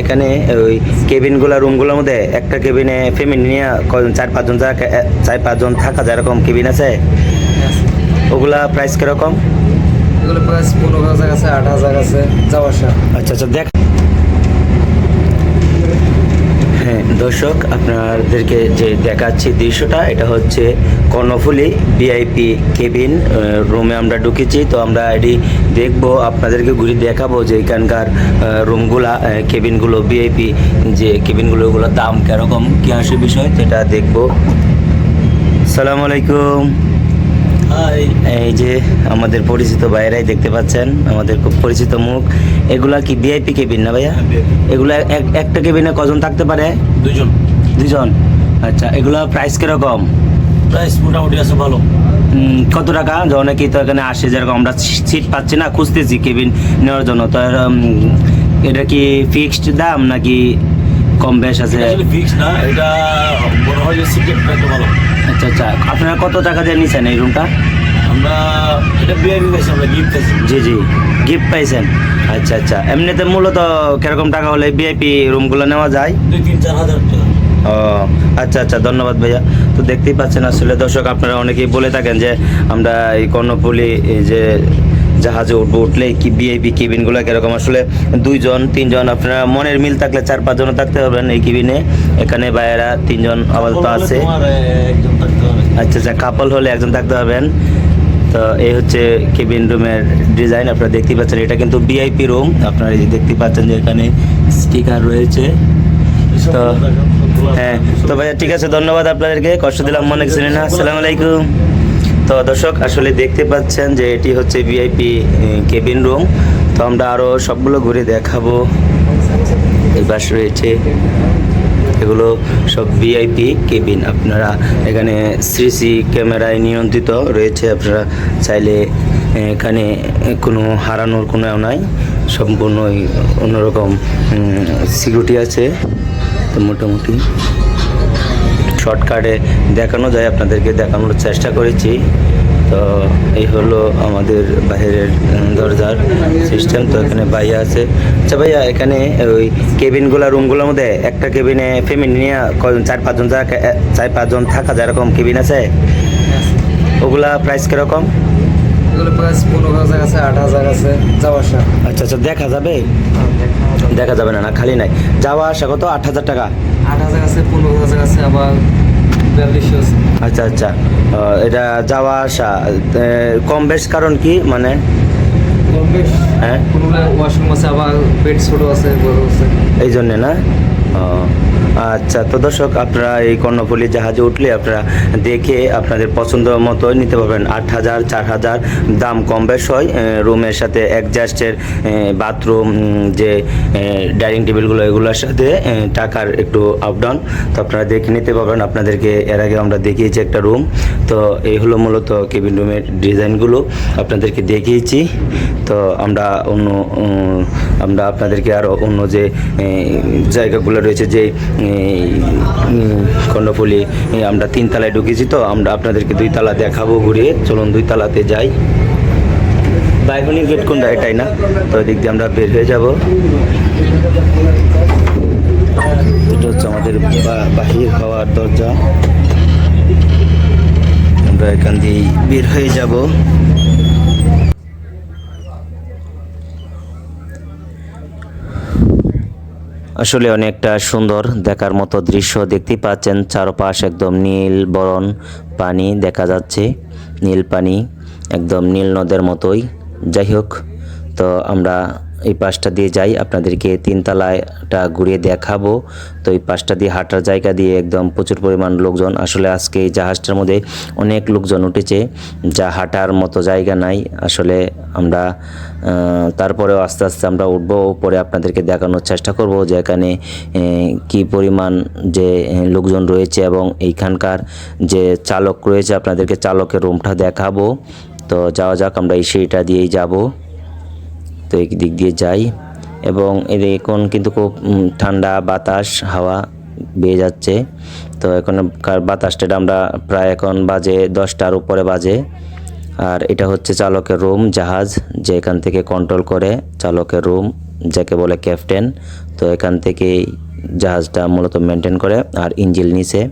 এখানে ওই কেবিনগুলা রুমগুলোর মধ্যে একটা কেবিনে ফ্যামিলি নিয়ে চার পাঁচজন চার পাঁচজন থাকা যায় এরকম কেবিন আছে? ওগুলা প্রাইস কীরকম? এগুলো প্রাইস পনেরো হাজার আছে আট হাজার আছে যাওয়া আসা। আচ্ছা আচ্ছা দেখ হ্যাঁ দর্শক, আপনাদেরকে যে দেখাচ্ছি দৃশ্যটা, এটা হচ্ছে কর্ণফুলি ভিআইপি কেবিন রুমে আমরা ঢুকেছি। তো আমরা এটি দেখব, আপনাদেরকে ঘুরে দেখাবো যে এখানকার রুমগুলা কেবিনগুলো ভিআইপি যে কেবিনগুলো ওগুলোর দাম কীরকম, কী আসে বিষয়, সেটা দেখব। সালামু আলাইকুম। এই যে আমাদের পরিচিত ভাইয়েরাই দেখতে পাচ্ছেন আমাদের খুব পরিচিত মুখ। এগুলা কি ভিআইপি কেবিন না ভাইয়া? এগুলা এক- একটা কেবিনে কজন থাকতে পারে? দুজন দুজন আচ্ছা এগুলা প্রাইস কীরকম? প্রাইস মোটামুটি আছে ভালো। কত টাকা? যখন কি তো এখানে আসে যেরকম আমরা সিট পাচ্ছি না খুঁজতেছি কেবিন নেওয়ার জন্য। তো এটা কি ফিক্সড দাম নাকি কম বেশ আছে। না এটা মনে হয় যে সিটের ভালো। আচ্ছা আচ্ছা। আপনারা কত টাকা দিয়ে নিছেন এই রুমটা আমরা এটা বিআইপি পাইছি আমরা গিফট পাইছি। জি জি। গিফট পাইছেন। আচ্ছা আচ্ছা। এমনিতে মূলত কীরকম টাকা হলে ভিআইপি রুমগুলো নেওয়া যায়? দুই তিন চার হাজার টাকা। ও আচ্ছা আচ্ছা। ধন্যবাদ ভাইয়া। তো দেখতেই পাচ্ছেন আসলে দর্শক আপনারা অনেকেই বলে থাকেন যে আমরা এই কর্ণফুলি এই যে জাহাজে উঠবো, উঠলে কি বিআইপি কেবিনগুলো কীরকম? আসলে দুইজন, তিনজন, আপনারা মনের মিল থাকলে চার পাঁচজন থাকতে পারবেন এই কেবিনে এখানে ভাইয়েরা তিনজন আপাতত আছে। আচ্ছা আচ্ছা কাপল হলে একজন থাকতে পারবেন। তো এই হচ্ছে কেবিন রুমের ডিজাইন আপনারা দেখতে পাচ্ছেন। এটা কিন্তু ভিআইপি রুম আপনারা এই দেখতে পাচ্ছেন যে এখানে স্টিকার রয়েছে। তো হ্যাঁ তো ভাইয়া ঠিক আছে, ধন্যবাদ আপনাদেরকে। কষ্ট দিলাম, মনে কিছু না? আসসালামু আলাইকুম। তো দর্শক, আসলে দেখতে পাচ্ছেন যে এটি হচ্ছে ভিআইপি কেবিন রুম তো আমরা আরও সবগুলো ঘুরে দেখাবো। এই পাশে রয়েছে এগুলো সব ভিআইপি কেবিন আপনারা এখানে সিসি ক্যামেরায় নিয়ন্ত্রিত রয়েছে। আপনারা চাইলে এখানে কোনো হারানোর কোনো নাই। সম্পূর্ণই অন্যরকম সিকিউরিটি আছে। তো মোটামুটি শর্টকাটে দেখানো যায়, আপনাদেরকে দেখানোর চেষ্টা করেছি। তো এই হলো আমাদের বাইরের দরজার সিস্টেম তো এখানে ভাইয়া আছে। আচ্ছা ভাইয়া, এখানে ওই কেবিনগুলো রুমগুলোর মধ্যে একটা কেবিনে ফ্যামিলি নিয়ে চার পাঁচজন চার পাঁচজন থাকা যেরকম কেবিন আছে? ওগুলা প্রাইস কীরকম? এগুলো প্রাইস পনেরো হাজার আছে আট হাজার আছে যাওয়া আসা। আচ্ছা আচ্ছা দেখা যাবে? দেখা যাবে। না না খালি নাই। যাওয়া আসা কত? আট হাজার টাকা? আট হাজার আছে পনেরো হাজার আছে আবার বিয়াল্লিশশো আছে। আচ্ছা আচ্ছা। এটা যাওয়া আসা কম বেশ কারণ কি মানে? কম বেশ। হ্যাঁ? কোনোগুলো ওয়াশরুম আছে আবার বেড ছোটো আছে বড় আছে। এই জন্যে না? আচ্ছা তো দর্শক, আপনারা এই কর্ণফুলি জাহাজে উঠলে আপনারা দেখে আপনাদের পছন্দ মতো নিতে পারবেন। আট হাজার, চার হাজার, দাম কম বেশ হয়। রুমের সাথে অ্যাডজাস্টের বাথরুম যে ডাইনিং টেবিলগুলো এগুলোর সাথে টাকার একটু আপ ডাউন তো আপনারা দেখে নিতে পারবেন। আপনাদেরকে এর আগে আমরা দেখিয়েছি একটা রুম তো এই হলো মূলত কেবিন রুমের ডিজাইনগুলো। আপনাদেরকে দেখিয়েছি। তো আমরা অন্য আমরা আপনাদেরকে আরও অন্য যে জায়গাগুলো রয়েছে, যে কর্ণফুলি আমরা তিন তলায় ঢুকেছি তো, আমরা আপনাদেরকে দুই তালা দেখাবো ঘুরিয়ে। চলুন দুই তালাতে যাই। বাইকনির গেট কোনটা? এটাই না? তো এদিক দিয়ে আমরা বের হয়ে যাব। এটা হচ্ছে আমাদের বাহির হওয়ার দরজা। আমরা এখান দিয়ে বের হয়ে যাব। আসলে অনেকটা সুন্দর দেখার মতো দৃশ্য দেখতে পাচ্ছেন। চারপাশ একদম নীল বরণ পানি দেখা যাচ্ছে। নীল পানি একদম নীল নদের মতোই। যাই হোক, তো আমরা এই পাশটা দিয়ে যাই, আপনাদেরকে তিনতলাটা ঘুরিয়ে দেখাবো। তো এই পাশটা দিয়ে হাঁটার জায়গা দিয়ে একদম প্রচুর পরিমাণ লোকজন। আসলে আজকে এই জাহাজটার মধ্যে অনেক লোকজন উঠেছে, যা হাঁটার মতো জায়গা নাই। আসলে আমরা তারপরেও আস্তে আস্তে আমরা উঠবো, পরে আপনাদেরকে দেখানোর চেষ্টা করব যে এখানে কি পরিমাণ যে লোকজন রয়েছে এবং এইখানকার যে চালক রয়েছে, আপনাদেরকে চালকের রুমটা দেখাবো। তো যাওয়া যাক, আমরা এই সিঁড়িটা দিয়েই যাব। তো এই দিক দিয়ে যাই এবং এর এখন কিন্তু খুব ঠান্ডা বাতাস, হাওয়া বেয়ে যাচ্ছে। তো এখন কার- বাতাসটা আমরা প্রায় এখন বাজে দশটার উপরে বাজে। আর এটা হচ্ছে চালকের রুম, জাহাজ, যে এখান থেকে কন্ট্রোল করে চালকের রুম, যাকে বলে ক্যাপ্টেন তো এখান থেকে জাহাজটা মূলত মেনটেন করে, আর ইঞ্জিল নিচে।